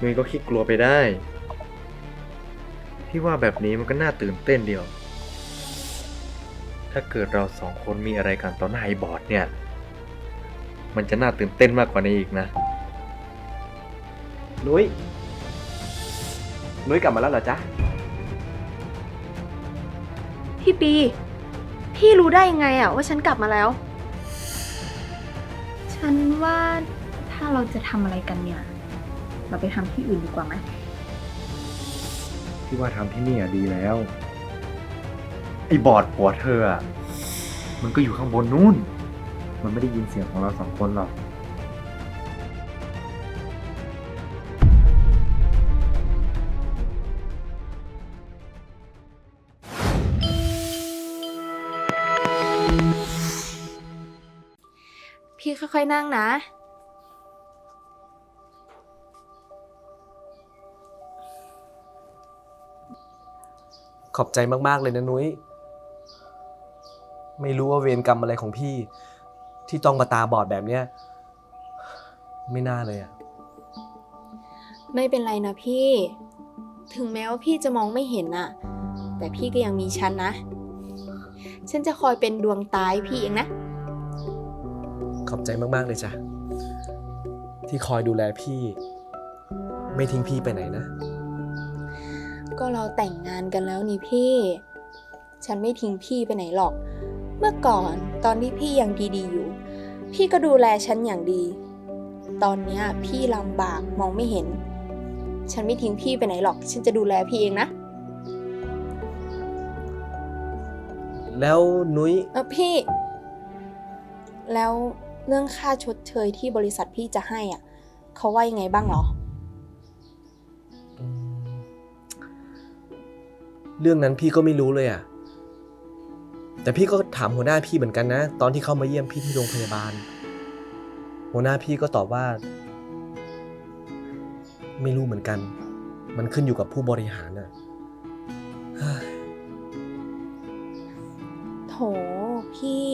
นุ้ยก็คิดกลัวไปได้ พี่ว่าแบบนี้มันก็น่าตื่นเต้นเดียว ถ้าเกิดเราสองคนมีอะไรกันต่อหน้าไอ้บอร์ดเนี่ย มันจะน่าตื่นเต้นมากกว่านี้อีกนะนุ้ยนุ้ยกลับมาแล้วเหรอจ๊ะ พี่ปี พี่รู้ได้ยังไงอะว่าฉันกลับมาแล้ว ฉันว่าถ้าเราจะทำอะไรกันเนี่ย เราไปทำที่อื่นดีกว่าไหม พี่ว่าทำที่นี่อะดีแล้ว ไอ้บอร์ดผัวเธออะมันก็อยู่ข้างบนนู่น มันไม่ได้ยินเสียงของเราสองคนหรอก พี่ค่อยๆนั่งนะ ขอบใจมากๆเลยนะนุ้ย ไม่รู้ว่าเวรกรรมอะไรของพี่ ที่ต้องมาตาบอดแบบเนี้ย ไม่น่าเลยอะไม่เป็นไรนะพี่ ถึงแม้ว่าพี่จะมองไม่เห็นอะแต่พี่ก็ยังมีฉันนะ ฉันจะคอยเป็นดวงตาให้พี่เองนะ ขอบใจมากๆเลยจ้ะที่คอยดูแลพี่ ไม่ทิ้งพี่ไปไหนนะ ก็เราแต่งงานกันแล้วนี่พี่ ฉันไม่ทิ้งพี่ไปไหนหรอก เมื่อก่อนตอนที่พี่ยังดีๆอยู่ พี่ก็ดูแลฉันอย่างดี ตอนเนี้ยพี่ลำบากมองไม่เห็น ฉันไม่ทิ้งพี่ไปไหนหรอก ฉันจะดูแลพี่เองนะแล้วนุ้ยเออพี่ แล้วเรื่องค่าชดเชยที่บริษัทพี่จะให้อะ เขาว่ายังไงบ้างเหรอ เรื่องนั้นพี่ก็ไม่รู้เลยอะแต่พี่ก็ถามหัวหน้าพี่เหมือนกันนะ ตอนที่เข้ามาเยี่ยมพี่ที่โรงพยาบาล หัวหน้าพี่ก็ตอบว่า ไม่รู้เหมือนกัน มันขึ้นอยู่กับผู้บริหารน่ะโถพี่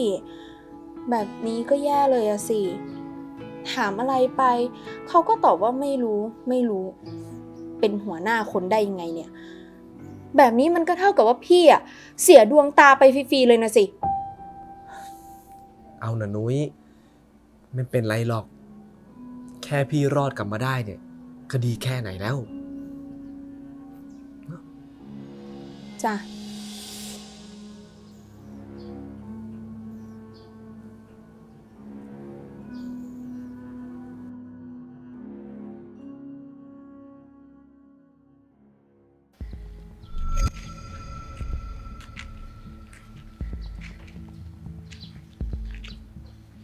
แบบนี้ก็แย่เลยอะสิ ถามอะไรไป เขาก็ตอบว่าไม่รู้ ไม่รู้ เป็นหัวหน้าคนได้ยังไงเนี่ย แบบนี้มันก็เท่ากับว่าพี่อะเสียดวงตาไปฟรีๆเลยนะสิ เอานะนุ้ยไม่เป็นไรหรอก แค่พี่รอดกลับมาได้เนี่ยก็ดีแค่ไหนแล้ว จ้ะ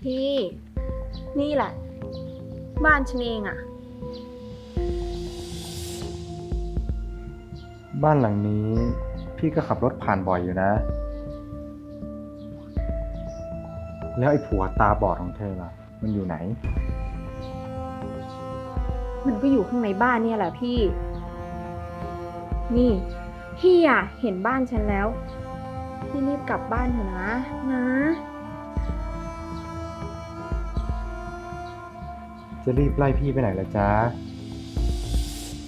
พี่ นี่แหละ บ้านฉันเองอะบ้านหลังนี้ พี่ก็ขับรถผ่านบ่อยอยู่นะ แล้วไอ้ผัวตาบอดของเธอล่ะ มันอยู่ไหน มันก็อยู่ข้างในบ้านเนี่ยแหละพี่ นี่ พี่อะเห็นบ้านฉันแล้ว พี่รีบกลับบ้านเถอะนะ นะ จะรีบไล่พี่ไปไหนล่ะจ๊ะ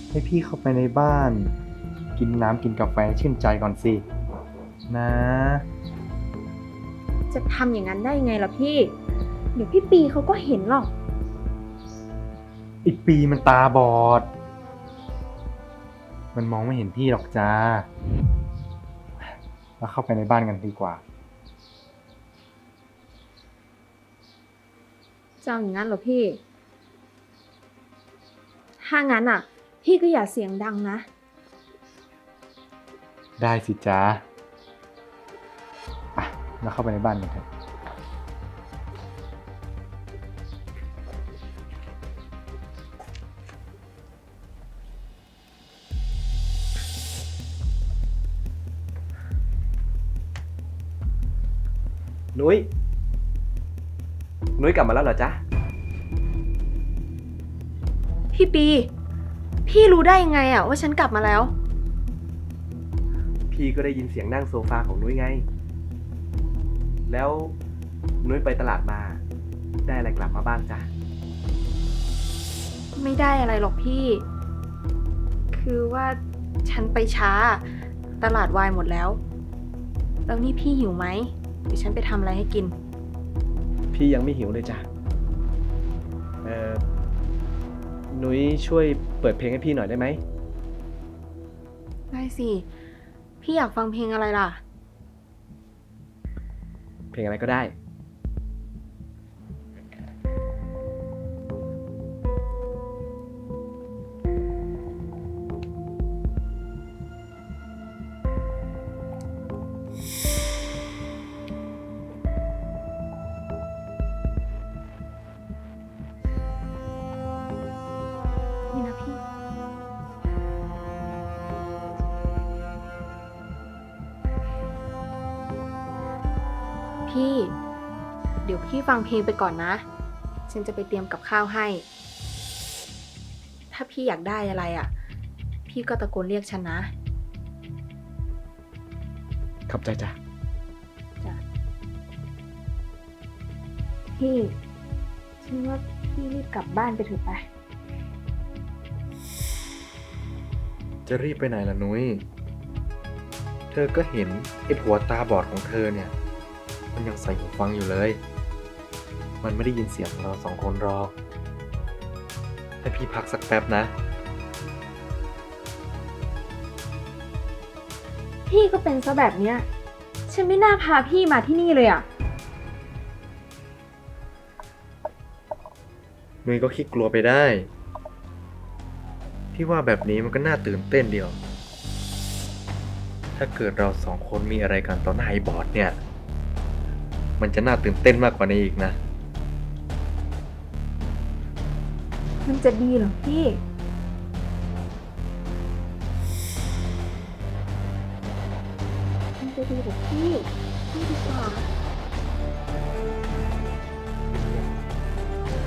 ให้พี่เข้าไปในบ้าน กินน้ำกินกาแฟชื่นใจก่อนสิ นะ จะทำอย่างนั้นได้ยังไงล่ะพี่ เดี๋ยวพี่ปีเขาก็เห็นหรอก อีกปีมันตาบอด มันมองไม่เห็นพี่หรอกจ้าเราเข้าไปในบ้านกันดีกว่า จะเอาอย่างนั้นเหรอพี่ ถ้างั้นอะ พี่ก็อย่าเสียงดังนะ ได้สิจ้าอะเราเข้าไปในบ้านกันเถอะนุ้ย นุ้ยกลับมาแล้วเหรอจ๊ะ พี่ปี พี่รู้ได้ยังไงอะว่าฉันกลับมาแล้ว พี่ก็ได้ยินเสียงนั่งโซฟาของนุ้ยไง แล้วนุ้ยไปตลาดมา ได้อะไรกลับมาบ้างจ๊ะไม่ได้อะไรหรอกพี่ คือว่าฉันไปช้า ตลาดวายหมดแล้ว แล้วนี่พี่หิวไหมเดี๋ยวฉันไปทำอะไรให้กิน พี่ยังไม่หิวเลยจ้ะ เอ่อ นุ้ยช่วยเปิดเพลงให้พี่หน่อยได้ไหม ได้สิ พี่อยากฟังเพลงอะไรล่ะ เพลงอะไรก็ได้ พี่ เดี๋ยวพี่ฟังเพลงไปก่อนนะ ฉันจะไปเตรียมกับข้าวให้ ถ้าพี่อยากได้อะไรอะ พี่ก็ตะโกนเรียกฉันนะ ขอบใจจ้ะ พี่ ฉันว่าพี่รีบกลับบ้านไปเถอะไป จะรีบไปไหนล่ะนุ้ย เธอก็เห็นไอ้ผัวตาบอดของเธอเนี่ย มันยังใส่หูฟังอยู่เลย มันไม่ได้ยินเสียงของเราสองคนหรอก ให้พี่พักสักแป๊บนะ พี่ก็เป็นซะแบบเนี้ย ฉันไม่น่าพาพี่มาที่นี่เลยอะนุ้ยก็คิดกลัวไปได้ พี่ว่าแบบนี้มันก็น่าตื่นเต้นเดียว ถ้าเกิดเราสองคนมีอะไรกันต่อหน้าไอ้บอดเนี่ย มันจะน่าตื่นเต้นมากกว่านี้อีกนะ มันจะดีเหรอพี่ มันจะดีเหรอพี่พี่ดีกว่า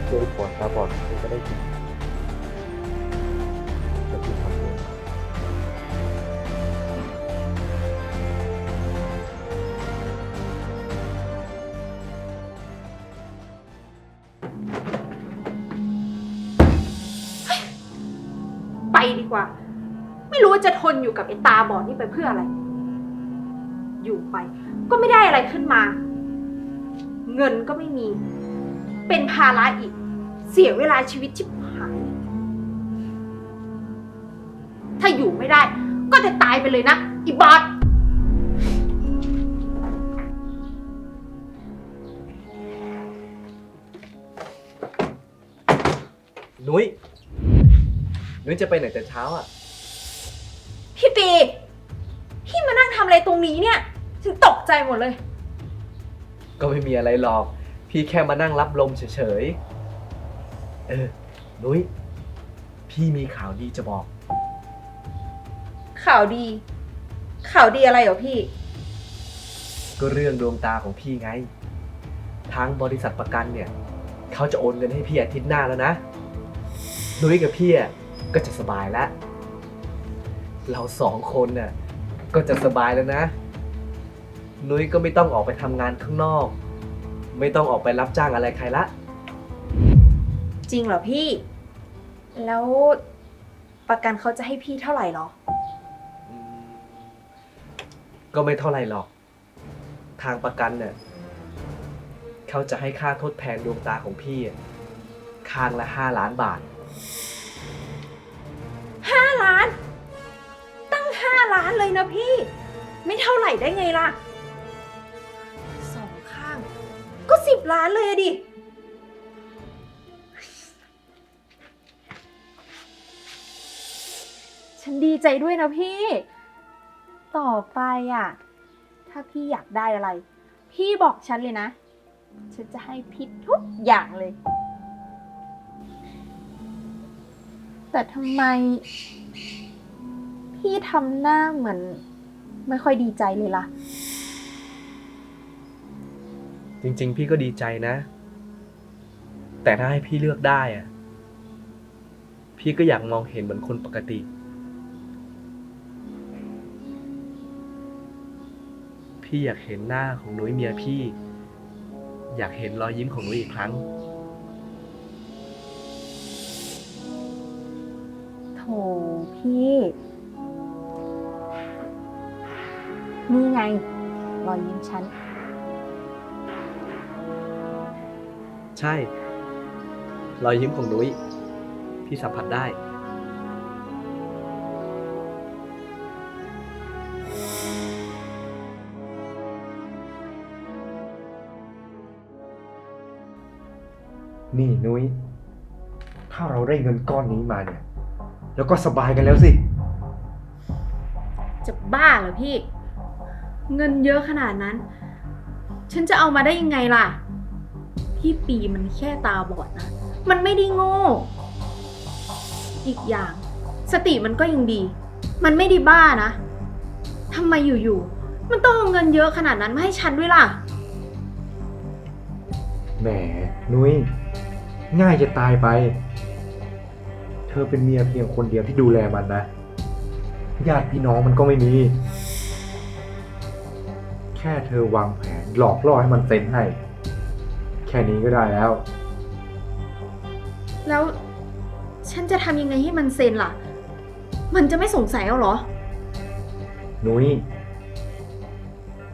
โดยผลตาบอดคุณก็ได้กินจะพี่ทำ จะทนอยู่กับไอ้ตาบอดนี่ไปเพื่ออะไร อยู่ไป ก็ไม่ได้อะไรขึ้นมา เงินก็ไม่มี เป็นภาระอีก เสียเวลาชีวิตชิบหาย ถ้าอยู่ไม่ได้ ก็จะตายไปเลยนะอีบอสนุ้ยนุ้ยจะไปไหนแต่เช้าอะ พี่ปี พี่มานั่งทำอะไรตรงนี้เนี่ย ฉันตกใจหมดเลย ก็ไม่มีอะไรหรอก พี่แค่มานั่งรับลมเฉยๆ เออ นุ้ย พี่มีข่าวดีจะบอก ข่าวดี ข่าวดีอะไรเหรอพี่ ก็เรื่องดวงตาของพี่ไง ทางบริษัทประกันเนี่ย เขาจะโอนเงินให้พี่อาทิตย์หน้าแล้วนะ นุ้ยกับพี่อะก็จะสบายแล้ว เราสองคนน่ะก็จะสบายแล้วนะ นุ้ยก็ไม่ต้องออกไปทำงานข้างนอก ไม่ต้องออกไปรับจ้างอะไรใครละ จริงเหรอพี่ แล้วประกันเขาจะให้พี่เท่าไหร่หรออืมก็ไม่เท่าไหร่หรอก ทางประกันเนี่ยเขาจะให้ค่าทดแทนดวงตาของพี่อะข้างละห้าล้านบาท นะพี่ ไม่เท่าไหร่ได้ไงล่ะสองข้าง ก็สิบล้านเลยอะดิ ฉันดีใจด้วยนะพี่ ต่อไปอะ ถ้าพี่อยากได้อะไร พี่บอกฉันเลยนะ ฉันจะให้พี่ทุกอย่างเลย แต่ทำไม พี่ทำหน้าเหมือน ไม่ค่อยดีใจเลยล่ะ จริง ๆ พี่ก็ดีใจนะ แต่ถ้าให้พี่เลือกได้อะพี่ก็อยากมองเห็นเหมือนคนปกติ พี่อยากเห็นหน้าของนุ้ยเมียพี่ อยากเห็นรอยยิ้มของนุ้ยอีกครั้ง โถโถพี่ นี่ไง รอยยิ้มฉัน ใช่ รอยยิ้มของนุ้ย พี่สัมผัสได้ นี่นุ้ย ถ้าเราได้เงินก้อนนี้มาเนี่ย แล้วก็สบายกันแล้วสิ จะบ้าเหรอพี่ เงินเยอะขนาดนั้น ฉันจะเอามาได้ยังไงล่ะ พี่ปีมันแค่ตาบอดนะ มันไม่ได้โง่ อีกอย่าง สติมันก็ยังดี มันไม่ได้บ้านะทำไมอยู่ๆ มันต้องเอาเงินเยอะขนาดนั้นมาให้ฉันด้วยล่ะ แหม นุ้ย ง่ายจะตายไป เธอเป็นเมียเพียงคนเดียวที่ดูแลมันนะ ญาติพี่น้องมันก็ไม่มี ค่เธอวางแผนหลอกล่อให้มันเซ็นให้ แค่นี้ก็ได้แล้ว แล้วฉันจะทำยังไงให้มันเซ็นล่ะ มันจะไม่สงสัยเอาเหรอ นุ้ย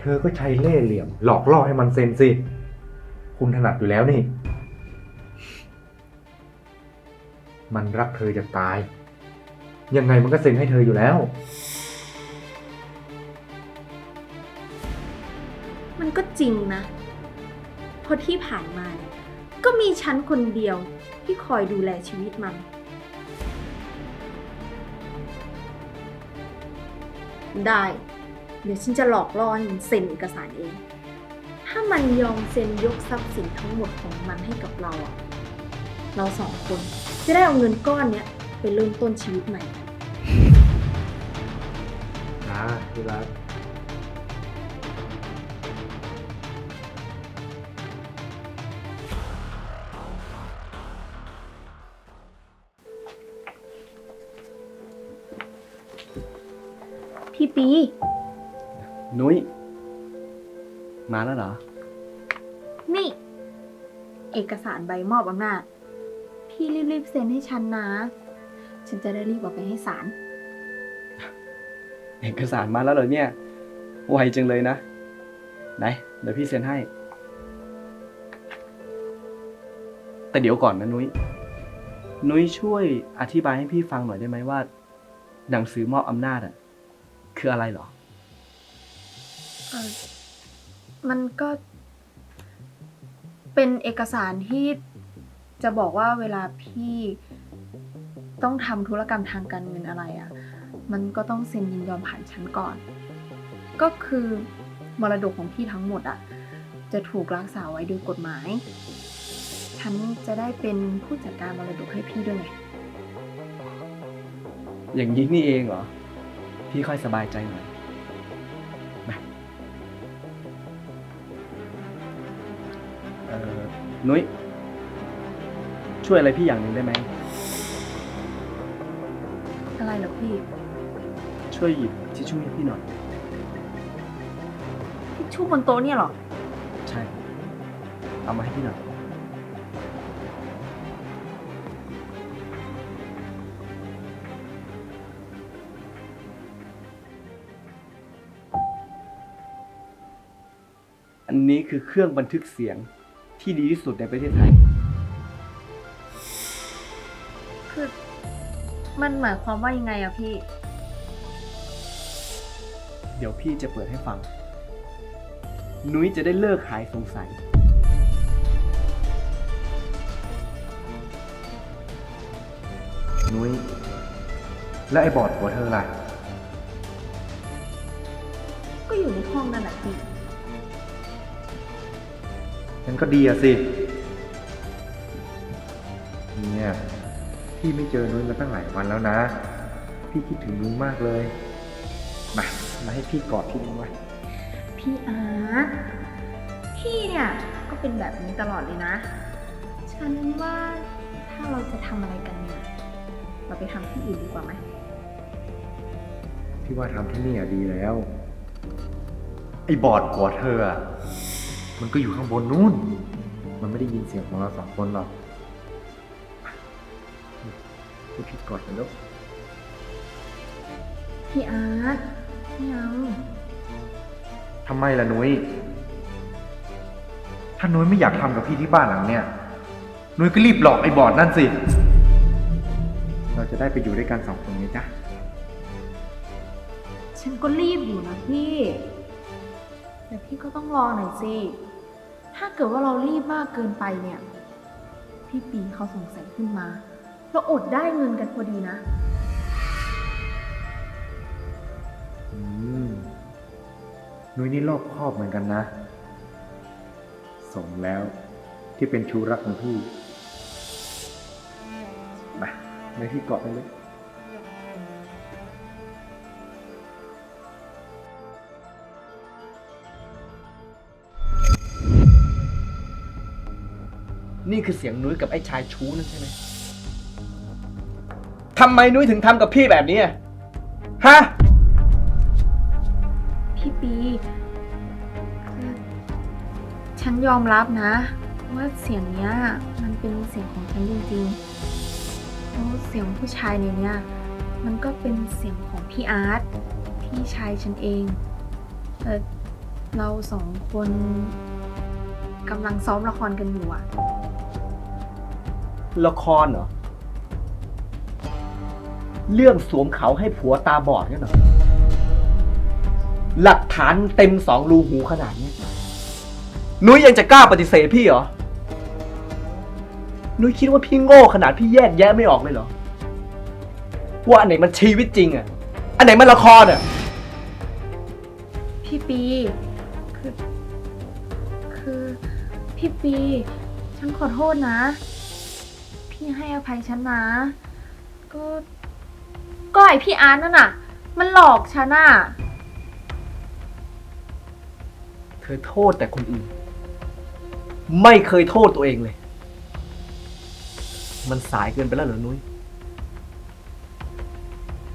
เธอก็ใช้เล่ห์เหลี่ยม หลอกล่อให้มันเซ็นสิ คุณถนัดอยู่แล้วนี่ มันรักเธอจะตาย ยังไงมันก็เซ็นให้เธออยู่แล้ว จริงนะ เพราะที่ผ่านมาเนี่ยก็มีฉันคนเดียวที่คอยดูแลชีวิตมัน ได้ เดี๋ยวฉันจะหลอกล่อให้มันเซ็นเอกสารเอง ถ้ามันยอมเซ็นยกทรัพย์สินทั้งหมดของมันให้กับเราอะเราสองคนจะได้เอาเงินก้อนเนี้ยไปเริ่มต้นชีวิตใหม่ นะที่รัก พี่ปี นุ้ย มาแล้วเหรอ นี่ เอกสารใบมอบอำนาจ พี่รีบๆเซ็นให้ฉันนะ ฉันจะได้รีบเอาไปให้ศาล เอกสารมาแล้วเหรอเนี่ย ไวจังเลยนะ ไหน เดี๋ยวพี่เซ็นให้ แต่เดี๋ยวก่อนนะนุ้ย นุ้ยช่วยอธิบายให้พี่ฟังหน่อยได้ไหมว่า หนังสือมอบอำนาจอะ คืออะไรเหรอ เออมันก็ เป็นเอกสารที่จะบอกว่าเวลาพี่ต้องทำธุรกรรมทางการเงินอะไรอะ่ะ มันก็ต้องเซ็นยินยอมผ่านฉันก่อน ก็คือมรดกของพี่ทั้งหมดอะ่ะ จะถูกรักษาไว้โดยกฎหมาย ฉันจะได้เป็นผู้จัดการมรดกให้พี่ด้วยไง อย่างนี้นี่เองเหรอ พี่ค่อยสบายใจหน่อยมาเอ่อนุ้ย ช่วยอะไรพี่อย่างหนึ่งได้ไหม อะไรเหรอพี่ช่วยหยิบทิชชู่ให้พี่หน่อย ทิชชู่บนโต๊ะเนี่ยเหรอ ใช่ เอามาให้พี่หน่อย นนี้คือเครื่องบันทึกเสียงที่ดีที่สุดในประเทศไทย คือมันหมายความว่ายังไงอะพี่ เดี๋ยวพี่จะเปิดให้ฟัง นุ้ยจะได้เลิกหายสงสัย นุ้ย และไอ้บอร์ดหัวเธอล่ะก็อยู่ในห้องนั่นแหละพี่ งั้นก็ดีอะสิ เนี่ยพี่ไม่เจอนุ้ยมาตั้งหลายวันแล้วนะ พี่คิดถึงนุ้ยมากเลย มา มาให้พี่กอดพี่นุ้ยไว้ พี่อาร์ตพี่เนี่ยก็เป็นแบบนี้ตลอดเลยนะ ฉันว่าถ้าเราจะทำอะไรกันเนี่ย เราไปทำที่อื่นดีกว่าไหม พี่ว่าทำที่นี่อะดีแล้ว ไอ้บอร์ดหัวเธออะ มันก็อยู่ข้างบนนู้น มันไม่ได้ยินเสียงของเราสองคนหรอกให้พี่กอดกันแล้วพี่อาร์ตไม่เอาทำไมล่ะนุ้ย ถ้านุ้ยไม่อยากทำกับพี่ที่บ้านหลังเนี่ย นุ้ยก็รีบหลอกไอ้บอดนั่นสิ เราจะได้ไปอยู่ด้วยกันสองคนนี้จ้ะฉันก็รีบอยู่นะพี่ แต่พี่ก็ต้องรอหน่อยสิ ถ้าเกิดว่าเรารีบมากเกินไปเนี่ย พี่ปีเขาสงสัยขึ้นมา เราอดได้เงินกันพอดีนะ อืมนุ้ยนี่รอบคอบเหมือนกันนะ สมแล้วที่เป็นชูรักของพี่ มาไม่พี่เกาะไปเลย นี่คือเสียงนุ้ยกับไอ้ชายชู้นั่นใช่ไหมทำไมนุ้ยถึงทำกับพี่แบบนี้อะฮะ พี่ปีคือฉันยอมรับนะ ว่าเสียงเนี้ย มันเป็นเสียงของฉันจริงๆแล้วเสียงผู้ชายในเนี้ยมันก็เป็นเสียงของพี่อาร์ตพี่ชายฉันเองแต่เราสองคนกำลังซ้อมละครกันอยู่อะ ละครเหรอ เรื่องสวมเขาให้ผัวตาบอดเนี่ยเหรอ หลักฐานเต็มสองรูหูขนาดนี้ นุ้ยยังจะกล้าปฏิเสธพี่เหรอ นุ้ยคิดว่าพี่โง่ขนาดพี่แยกแยะไม่ออกเลยเหรอ ว่าอันไหนมันชีวิตจริงอะ อันไหนมันละครอะ พี่ปี คือ คือ พี่ปี ฉันขอโทษนะ พี่ให้อภัยฉันนะ ก็ก็ไอพี่อาร์ตนั่นน่ะ มันหลอกฉันน่ะ เธอโทษแต่คนอื่น ไม่เคยโทษตัวเองเลย มันสายเกินไปแล้วเหรอนุ้ย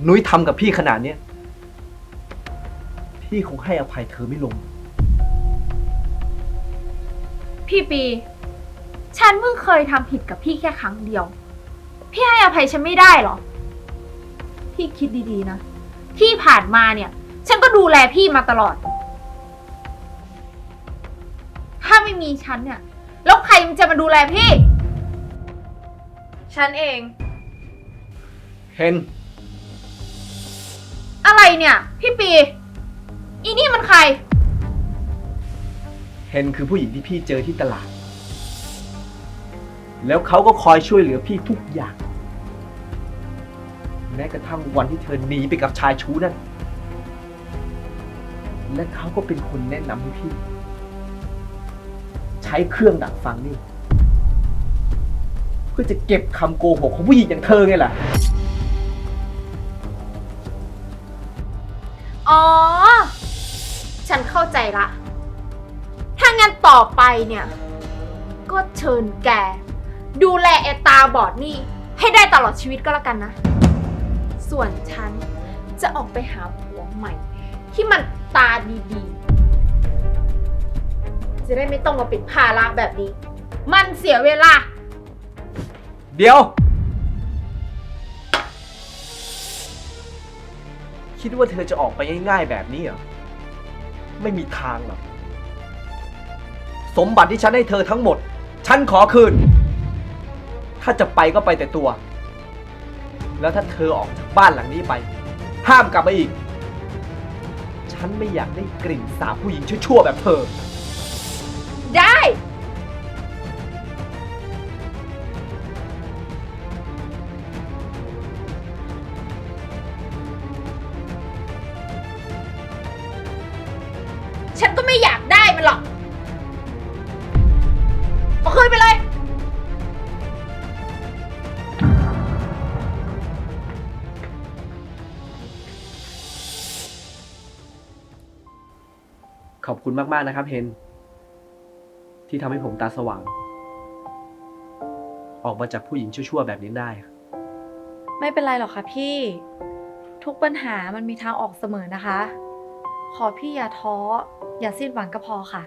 นุ้ยทำกับพี่ขนาดเนี้ยพี่คงให้อภัยเธอไม่ลง พี่ปี ฉันเพิ่งเคยทำผิดกับพี่แค่ครั้งเดียว พี่ให้อภัยฉันไม่ได้เหรอ พี่คิดดีๆนะ ที่ผ่านมาเนี่ย ฉันก็ดูแลพี่มาตลอด ถ้าไม่มีฉันเนี่ย แล้วใครมันจะมาดูแลพี่ ฉันเอง เห็น อะไรเนี่ย พี่ปี อีนี่มันใครเห็นคือผู้หญิงที่พี่เจอที่ตลาด แล้วเขาก็คอยช่วยเหลือพี่ทุกอย่าง แม้กระทั่งวันที่เธอหนีไปกับชายชู้นั่น และเขาก็เป็นคนแนะนำให้พี่ ใช้เครื่องดักฟังนี่ เพื่อจะเก็บคำโกหกของผู้หญิงอย่างเธอไงล่ะ อ๋อ ฉันเข้าใจละ ถ้างั้นต่อไปเนี่ย ก็เชิญแก ดูแลไอตาบอดนี่ให้ได้ตลอดชีวิตก็แล้วกันนะ ส่วนฉันจะออกไปหาผัวใหม่ ที่มันตาดีๆ จะได้ไม่ต้องมาเป็นภาระแบบนี้ มันเสียเวลา เดี๋ยว คิดว่าเธอจะออกไปง่ายๆแบบนี้เหรอ ไม่มีทางหรอก สมบัติที่ฉันให้เธอทั้งหมด ฉันขอคืน ถ้าจะไปก็ไปแต่ตัว แล้วถ้าเธอออกจากบ้านหลังนี้ไป ห้ามกลับมาอีก ฉันไม่อยากได้กลิ่นสาบผู้หญิงชั่วๆแบบเธอ ได้ คุณมาก ๆ นะครับเฮน ที่ทำให้ผมตาสว่าง ออกมาจากผู้หญิงชั่วๆแบบนี้ได้ ไม่เป็นไรหรอกค่ะพี่ ทุกปัญหามันมีทางออกเสมอนะคะ ขอพี่อย่าท้อ อย่าสิ้นหวังก็พอค่ะ